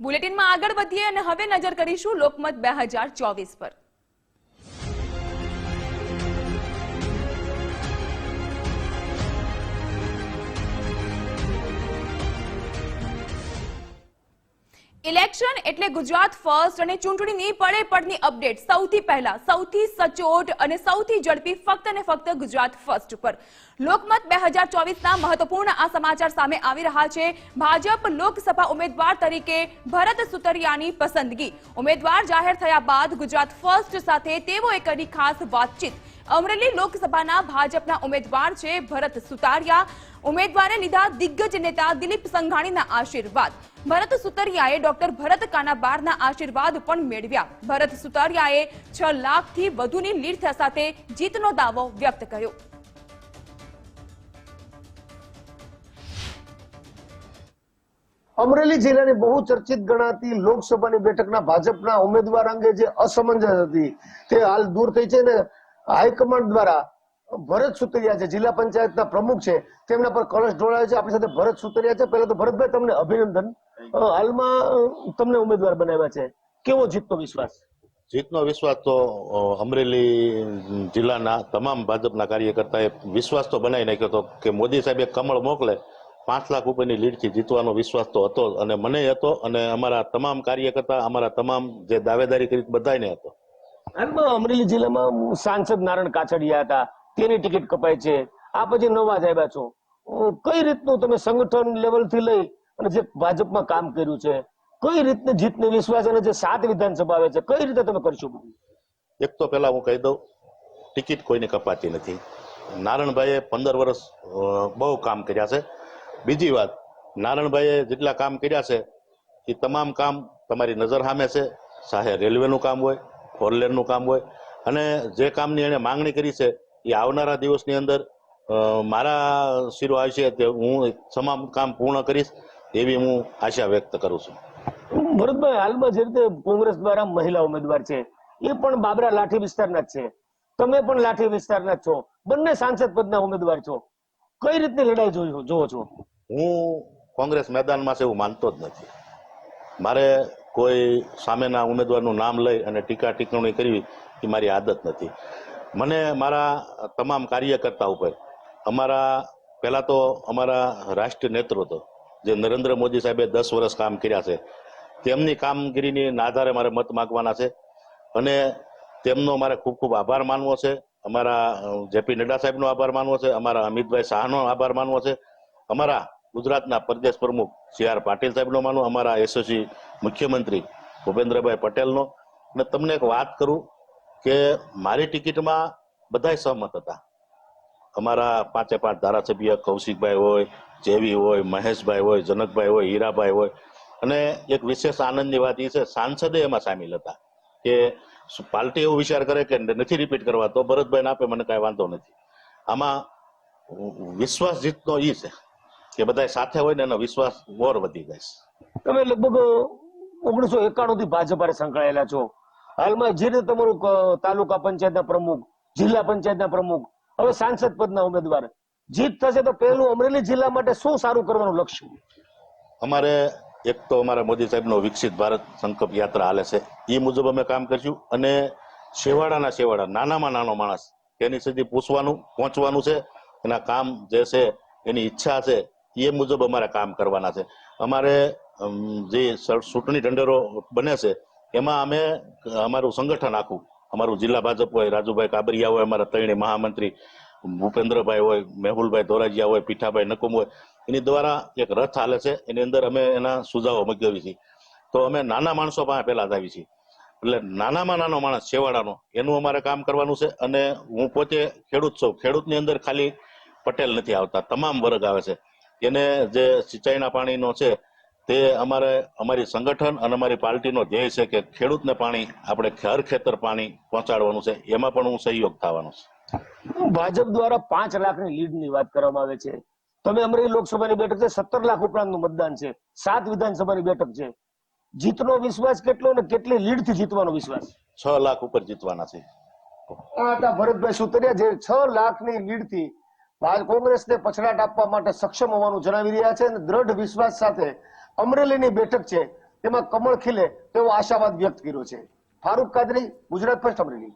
બુલેટિનમાં આગળ વધીએ અને હવે નજર કરીશું લોકમત બે હજાર ચોવીસ પર. ઇલેક્શન એટલે ગુજરાત ફર્સ્ટ અને ચૂંટણીની પડે પડની અપડેટ. સૌથી પહેલા, સૌથી સચોટ અને સૌથી ઝડપી ફક્ત અને ફક્ત ગુજરાત ફર્સ્ટ પર લોકમત બે હજાર ચોવીસના મહત્વપૂર્ણ આ સમાચાર સામે આવી રહ્યા છે. ભાજપ લોકસભા ઉમેદવાર તરીકે ભરત સુતરિયાની પસંદગી. ઉમેદવાર જાહેર થયા બાદ ગુજરાત ફર્સ્ટ સાથે તેઓએ કરી ખાસ વાતચીત. અમરેલી લોકસભાના ભાજપના ઉમેદવાર છે ભરત સુતારિયા. ઉમેદવારે લીધા દિગ્ગજ નેતા દિલીપ સંઘાણીના આશીર્વાદ. ભરત સુતરિયાએ ડોક્ટર ભરત કાનાબારના આશીર્વાદ પણ મેળવ્યા. ભરત સુતરિયાએ છ લાખથી વધુની લીડ સાથે જીતનો દાવો વ્યક્ત કર્યો. અમરેલી જિલ્લાની બહુ ચર્ચિત ગણાતી લોકસભાની બેઠકના ભાજપના ઉમેદવાર અંગે જે અસમંજસ હતી તે હાલ દૂર થઈ છે ને હાઈકમાન્ડ દ્વારા ભરત સુતરિયા છે, જિલ્લા પંચાયતના પ્રમુખ છે, તેમના પર કળશ ઢોળાયો છે, આપણી સાથે ભરત સુતરિયા છે. પહેલા તો ભરતભાઈ, તમને અભિનંદન. હાલમાં તમને ઉમેદવાર બનાવ્યા છે. કેવો જીતનો વિશ્વાસ? જીતનો વિશ્વાસ તો અમરેલી જિલ્લાના તમામ ભાજપના કાર્યકર્તાએ વિશ્વાસ તો બનાવી નાખ્યો હતો કે મોદી સાહેબ એક કમળ મોકલે, પાંચ લાખ ઉપરની લીડથી જીતવાનો વિશ્વાસ તો હતો અને મને હતો અને અમારા તમામ કાર્યકર્તા, અમારા તમામ જે દાવેદારી કરી બધાને હતો. હાલમાં અમરેલી જિલ્લામાં સાંસદ નારાયણ કાછડિયા હતા, તેની ટિકિટ કપાય છે. આ પછી નવા સાહેબા છો. કઈ રીતનું તમે સંગઠન લેવલથી લઈ અને જે ભાજપમાં કામ કર્યું છે, કઈ રીતને જીતને વિશ્વાસ અને જે સાત વિધાનસભા આવે છે, કઈ રીતે તમે કરશો? બધું એક તો પહેલા હું કહી દઉં, ટિકિટ કોઈને કપાતી નથી. નારણભાઈએ પંદર વર્ષ બહુ કામ કર્યા છે. બીજી વાત, નારણભાઈએ જેટલા કામ કર્યા છે, એ તમામ કામ તમારી નજર સામે છે. ચાહે રેલવેનું કામ હોય ફોર લેનનું કામ હોય. અને જે કામની એને માંગણી કરી છે એ આવનારા દિવસની અંદર મારા શિરો આવશે તે હું તમામ કામ પૂર્ણ કરીશ એવી હું આશા વ્યક્ત કરું છું. ભરતભાઈ હાલમાં જે રીતે કોંગ્રેસ દ્વારા મહિલા ઉમેદવાર છે એ પણ બાબરા લાઠી વિસ્તારના જ છે. તમે પણ લાઠી વિસ્તારના જ છો. બંને સાંસદ પદના ઉમેદવાર છો. કઈ રીતની લડાઈ જોઈ જોવો છો? હું કોંગ્રેસ મેદાનમાં છે એવું માનતો જ નથી. મારે કોઈ સામેના ઉમેદવારનું નામ લઈ અને ટીકા ટિપ્પણી કરવી એ મારી આદત નથી. મને મારા તમામ કાર્યકર્તા ઉપર, અમારા પહેલાં તો અમારા રાષ્ટ્રીય નેતૃત્વ, જે નરેન્દ્ર મોદી સાહેબે દસ વર્ષ કામ કર્યા છે, તેમની કામગીરીની આધારે મારે મત માગવાના છે અને તેમનો મારે ખૂબ ખૂબ આભાર માનવો છે. અમારા જેપી નડ્ડા સાહેબનો આભાર માનવો છે, અમારા અમિતભાઈ શાહનો આભાર માનવો છે. અમારા ગુજરાતના પ્રદેશ પ્રમુખ સી આર પાટીલ સાહેબનો માનું, અમારા એસઓસી મુખ્યમંત્રી ભૂપેન્દ્રભાઈ પટેલનો. અને તમને એક વાત કરું કે મારી ટિકિટમાં બધાય સહમત હતા. અમારા પાંચે પાંચ ધારાસભ્ય કૌશિકભાઈ હોય, જેવી હોય, મહેશભાઈ હોય, જનકભાઈ હોય, હીરાભાઈ હોય. અને એક વિશેષ આનંદની વાત એ છે, સાંસદે એમાં સામેલ હતા કે પાર્ટી એવો વિચાર કરે કે નથી રિપીટ કરવા, તો ભરતભાઈ આપે, મને કાંઈ વાંધો નથી. આમાં વિશ્વાસ જીતનો એ છે. કે બધા સાથે હોય ને એનો વિશ્વાસ ઓર વધી જાય છે. તમે લગભગ ઓગણીસો એકાણું થી ભાજપા સંકળાયેલા છો. હાલમાં જે રીતે તમારું તાલુકા પંચાયતના પ્રમુખ જિલ્લા પંચાયતના પ્રમુખ હવે સાંસદ પદના ઉમેદવાર જીત થશે તો પહેલું અમરેલી જિલ્લા માટે શું સારું કરવાનું લક્ષ્ય? અમારે એક તો અમારા મોદી સાહેબનો વિકસિત ભારત સંકલ્પ યાત્રા હાલે છે. એ મુજબ અમે કામ કરીશું અને છેવાડાના છેવાડા નાનામાં નાનો માણસ એની સુધી પૂછવાનું પહોંચવાનું છે. એના કામ જે છે એની ઈચ્છા છે એ મુજબ અમારે કામ કરવાના છે. અમારે જે ચૂંટણી ઢંઢેરો બને છે, એમાં અમે, અમારું સંગઠન આખું, અમારું જિલ્લા ભાજપ હોય, રાજુભાઈ કાબરિયા હોય, અમારા ત્રણેય મહામંત્રી, ભૂપેન્દ્રભાઈ હોય, મેહુલભાઈ ધોરાજીયા હોય, પીઠાભાઈ નકુમ હોય, એની દ્વારા એક રથ હાલે છે. એની અંદર અમે એના સુઝાવો મગાવી છીએ. તો અમે નાના માણસો પાસે પહેલા આવી છીએ. એટલે નાનામાં નાનો માણસ, છેવાડાનો, એનું અમારે કામ કરવાનું છે અને હું પોતે ખેડૂત છું. ખેડૂતની અંદર ખાલી પટેલ નથી આવતા, તમામ વર્ગ આવે છે. એને જે સિંચાઈના પાણીનો છે તે અમારે અમારી સંગઠન અને અમારી પાર્ટીનો ધ્યેય છે કે ખેડૂતને પાણી આપણે ઘર ખેતર પાણી પહોંચાડવાનું છે. એમાં પણ હું સહયોગ થવાનો છું. ભાજપ દ્વારા પાંચ લાખની લીડની વાત કરવામાં આવે છે. તમે અમરેલી લોકસભાની બેઠક છે સત્તર લાખ ઉપરાંતનું મતદાન છે. સાત વિધાનસભાની બેઠક છે. જીતનો વિશ્વાસ કેટલો અને કેટલી લીડથી જીતવાનો વિશ્વાસ? છ લાખ ઉપર જીતવાના છે. ભરતભાઈ સુતરિયા જે છ લાખની લીડથી ભાજ- કોંગ્રેસને પછડાટ આપવા માટે સક્ષમ હોવાનું જણાવી રહ્યા છે અને દ્રઢ વિશ્વાસ સાથે અમરેલીની બેઠક છે તેમાં કમળ ખીલે તેવો આશાવાદ વ્યક્ત કર્યો છે. ફારૂક કાદરી, ગુજરાત ફર્સ્ટ અમરેલી.